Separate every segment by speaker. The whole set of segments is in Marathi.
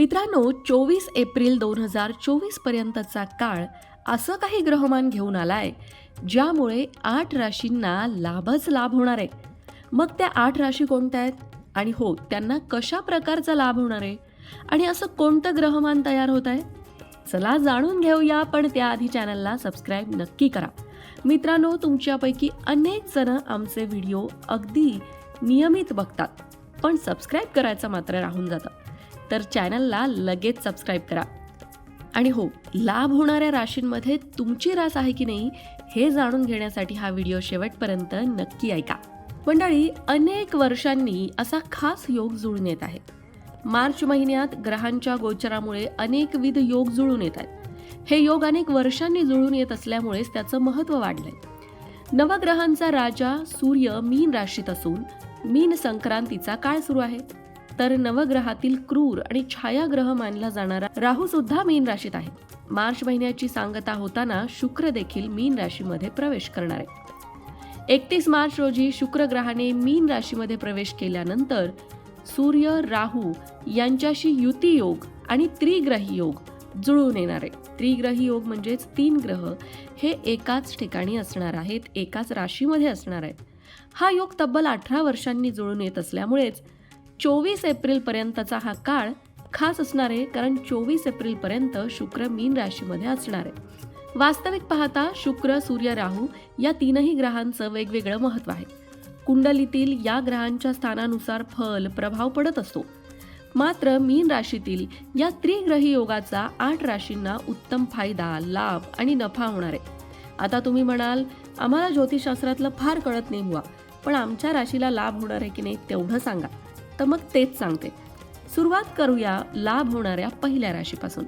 Speaker 1: मित्रांनो चोवीस एप्रिल दोन हजार चोवीस पर्यंतचा काळ असं काही ग्रहमान घेऊन आलाय ज्यामुळे आठ राशींना लाभच लाभ होणार आहे. मग त्या आठ राशी कोणत्या आहेत? आणि हो त्यांना कशा प्रकारचा लाभ होणार आहे? आणि असं कोणतं ग्रहमान तयार होत आहे? चला जाणून घेऊया पण त्याआधी चॅनलला सबस्क्राईब नक्की करा. मित्रांनो तुमच्यापैकी अनेक जण आमचे व्हिडिओ अगदी नियमित बघतात पण सबस्क्राईब करायचं मात्र राहून जातं. तर चॅनलला लगेच सबस्क्राईब करा. आणि हो लाभ होणाऱ्या राशींमध्ये तुमची रास आहे की नाही हे जाणून घेण्यासाठी हा व्हिडिओ शेवटपर्यंत नक्की ऐका. मंडळी अनेक वर्षांनी असा खास योग जुळून येत आहे. मार्च महिन्यात ग्रहांच्या गोचरामुळे अनेकविध योग जुळून येत आहेत. हे योग अनेक वर्षांनी जुळून येत असल्यामुळेच त्याचं महत्त्व वाढलंय. नवग्रहांचा राजा सूर्य मीन राशीत असून मीन संक्रांतीचा काळ सुरू आहे. तर नवग्रहातील क्रूर आणि छायाग्रह मानला जाणारा राहू सुद्धा मीन राशीत आहे. मार्च महिन्याची सांगता होताना शुक्र देखील मीन राशीमध्ये प्रवेश करणार आहे. एकतीस मार्च रोजी शुक्र ग्रहाने मीन राशीमध्ये प्रवेश केल्यानंतर सूर्य राहू यांच्याशी युती योग आणि त्रिग्रही योग जुळून येणार आहे. त्रिग्रही योग म्हणजेच तीन ग्रह हे एकाच ठिकाणी असणार आहेत एकाच राशीमध्ये असणार आहेत. हा योग तब्बल अठरा वर्षांनी जुळून येत असल्यामुळेच चोवीस एप्रिलपर्यंतचा हा काळ खास असणार आहे कारण चोवीस एप्रिलपर्यंत शुक्र मीन राशीमध्ये असणार आहे. वास्तविक पाहता शुक्र सूर्य राहू या तीनही ग्रहांचं वेगवेगळं महत्त्व आहे. कुंडलीतील या ग्रहांच्या स्थानानुसार फल प्रभाव पडत असतो. मात्र मीन राशीतील या त्रिग्रही योगाचा आठ राशींना उत्तम फायदा लाभ आणि नफा होणार आहे. आता तुम्ही म्हणाल आम्हाला ज्योतिषशास्त्रातलं फार कळत नाही हुआ पण आमच्या राशीला लाभ होणार आहे की नाही तेवढं सांगा. तर मग तेच सांगते. सुरुवात करूया लाभ होणाऱ्या पहिल्या राशीपासून.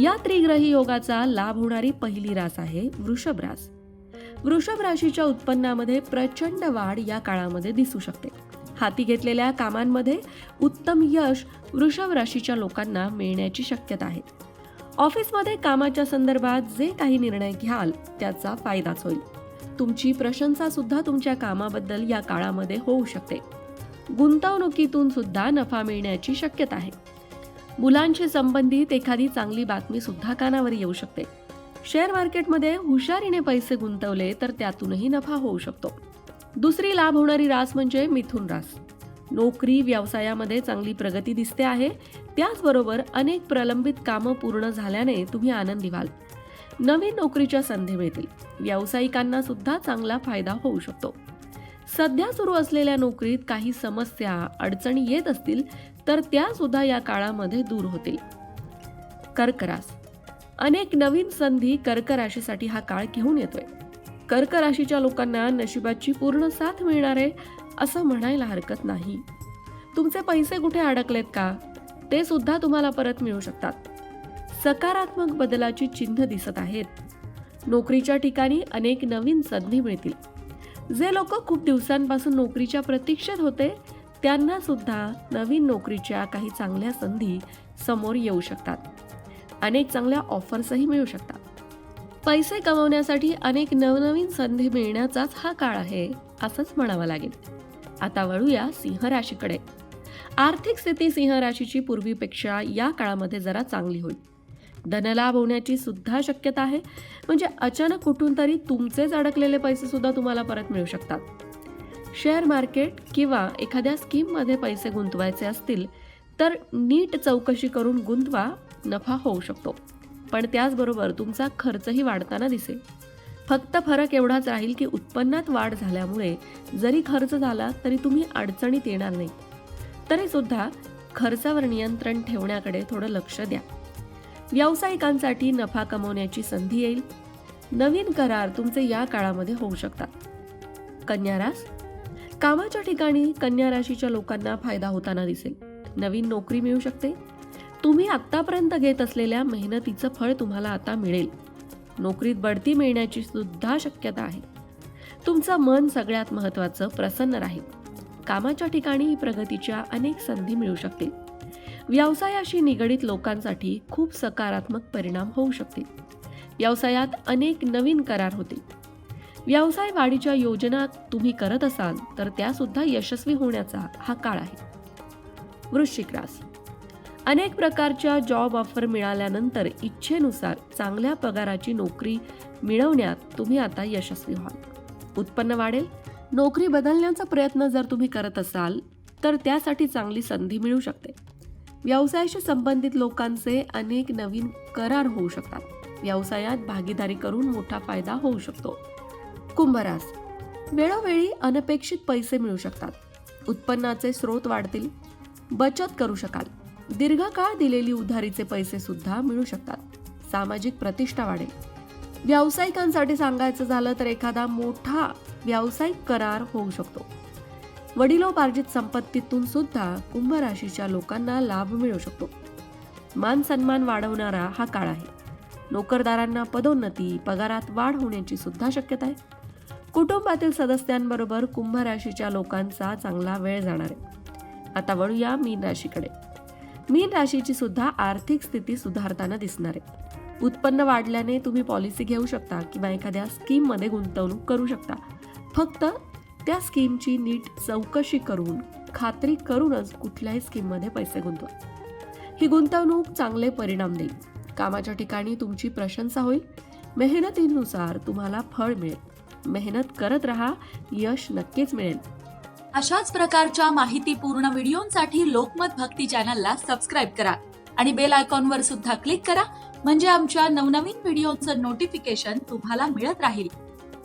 Speaker 1: या त्रिग्रही योगाचा लाभ होणारी पहिली रास आहे वृषभ रास. वृषभ राशीच्या उत्पन्नामध्ये प्रचंड वाढ या काळामध्ये दिसू शकते. हाती घेतलेल्या कामांमध्ये उत्तम यश वृषभ राशीच्या लोकांना मिळण्याची शक्यता आहे. ऑफिसमध्ये कामाच्या संदर्भात जे काही निर्णय घ्याल त्याचा फायदाच होईल. तुमची प्रशंसा सुद्धा तुमच्या कामाबद्दल या काळामध्ये होऊ शकते. गुंतवणुकीतून सुद्धा नफा मिळण्याची शक्यता आहे. मुलांशी संबंधित एखादी चांगली बातमी सुद्धा कानावर येऊ शकते. शेअर मार्केटमध्ये हुशारीने पैसे गुंतवले तर त्यातूनही नफा होऊ शकतो. दुसरी लाभ होणारी रास म्हणजे मिथुन रास. नोकरी व्यवसायामध्ये चांगली प्रगती दिसते आहे. त्याचबरोबर अनेक प्रलंबित कामं पूर्ण झाल्याने तुम्ही आनंदी व्हाल. नवीन नोकरीच्या संधी मिळतील. व्यावसायिकांना सुद्धा चांगला फायदा होऊ शकतो. सध्या सुरू असलेल्या नोकरीत काही समस्या अडचणी येत असतील तर त्या सुद्धा या काळामध्ये दूर होतील. कर्करास. अनेक नवीन संधी कर्क राशीसाठी हा काळ घेऊन येतोय. कर्क राशीच्या लोकांना नशिबाची पूर्ण साथ मिळणार आहे असं म्हणायला हरकत नाही. तुमचे पैसे कुठे अडकलेत का? ते सुद्धा तुम्हाला परत मिळू शकतात. सकारात्मक बदलाची चिन्ह दिसत आहेत. नोकरीच्या ठिकाणी अनेक नवीन संधी मिळतील. जे लोक खूप दिवसांपासून नोकरीच्या प्रतीक्षेत होते त्यांना सुद्धा नवीन नोकरीच्या काही चांगल्या संधी समोर येऊ शकतात. अनेक चांगल्या ऑफर्सही मिळू शकतात. पैसे कमवण्यासाठी अनेक नवनवीन संधी मिळण्याचाच हा काळ आहे असंच म्हणावं लागेल. आता वळूया सिंह राशीकडे. आर्थिक स्थिती सिंह राशीची पूर्वीपेक्षा या काळामध्ये जरा चांगली होईल. धनलाभ होण्याची सुद्धा शक्यता आहे. म्हणजे अचानक कुठून तरी तुमचेच अडकलेले पैसे सुद्धा तुम्हाला परत मिळू शकतात. शेअर मार्केट किंवा एखाद्या स्कीममध्ये पैसे गुंतवायचे असतील तर नीट चौकशी करून गुंतवा नफा होऊ शकतो. पण त्याचबरोबर तुमचा खर्चही वाढताना दिसेल. फक्त फरक एवढाच राहील की उत्पन्नात वाढ झाल्यामुळे जरी खर्च झाला तरी तुम्ही अडचणीत येणार नाही. तरीसुद्धा खर्चावर नियंत्रण ठेवण्याकडे थोडं लक्ष द्या. व्यावसायिकांसाठी नफा कमवण्याची संधी येईल. नवीन करार तुमचे या काळामध्ये होऊ शकतात. कन्या रास? कामाच्या ठिकाणी कन्या राशीच्या लोकांना फायदा होताना दिसेल. नवीन नोकरी मिळू शकते. तुम्ही आत्तापर्यंत घेत असलेल्या मेहनतीचं फळ तुम्हाला आता मिळेल. नोकरीत बढती मिळण्याची सुद्धा शक्यता आहे. तुमचं मन सगळ्यात महत्त्वाचं प्रसन्न राहील. कामाच्या ठिकाणी प्रगतीच्या अनेक संधी मिळू शकतील. व्यवसायाशी निगडीत लोकांसाठी खूप सकारात्मक परिणाम होऊ शकतील. व्यवसायात अनेक नवीन करार होतील. व्यवसाय वाढीच्या योजना तुम्ही करत असाल तर त्यासुद्धा यशस्वी होण्याचा हा काळ आहे. वृश्चिक रास. अनेक प्रकारच्या जॉब ऑफर मिळाल्यानंतर इच्छेनुसार चांगल्या पगाराची नोकरी मिळवण्यात तुम्ही आता यशस्वी व्हाल. उत्पन्न वाढेल. नोकरी बदलण्याचा प्रयत्न जर तुम्ही करत असाल तर त्यासाठी चांगली संधी मिळू शकते. व्यवसायाशी संबंधित लोकांचे अनेक नवीन करार होऊ शकतात. व्यवसायात भागीदारी करून मोठा फायदा होऊ शकतो. कुंभरास वेळोवेळी अनपेक्षित पैसे मिळू शकतात. उत्पन्नाचे स्रोत वाढतील. बचत करू शकाल. दीर्घकाळ दिलेली उधारीचे पैसे सुद्धा मिळू शकतात. सामाजिक प्रतिष्ठा वाढेल. व्यावसायिकांसाठी सांगायचं झालं तर एखादा मोठा व्यावसायिक करार होऊ शकतो. वडिलोपार्जित संपत्तीतून सुद्धा कुंभ राशीच्या लोकांना लाभ मिळू शकतो. मान सन्मान वाढवणारा हा काळ आहे. नोकरदारांना पदोन्नती पगारात वाढ होण्याची सुद्धा शक्यता आहे. कुटुंबातील सदस्यांबरोबर कुंभ राशीच्या लोकांचा चांगला वेळ जाणार आहे. आता वळूया मीन राशीकडे. मीन राशीची सुद्धा आर्थिक स्थिती सुधारताना दिसणार आहे. उत्पन्न वाढल्याने तुम्ही पॉलिसी घेऊ शकता किंवा एखाद्या स्कीममध्ये गुंतवणूक करू शकता. फक्त त्या स्कीमची नीट चौकशी करून खात्री करूनच कुठल्याही स्कीममध्ये पैसे गुंतवा. ही गुंतवणूक चांगले परिणाम देईल. कामाच्या ठिकाणी तुमची प्रशंसा होईल. मेहनतीनुसार तुम्हाला फळ मिळेल. मेहनत करत राहा यश नक्कीच मिळेल.
Speaker 2: अशाच प्रकारच्या माहितीपूर्ण व्हिडिओंसाठी लोकमत भक्ती चॅनलला सबस्क्राईब करा आणि बेल आयकॉनवर सुद्धा क्लिक करा म्हणजे आमच्या नवनवीन व्हिडिओचं नोटिफिकेशन तुम्हाला मिळत राहील.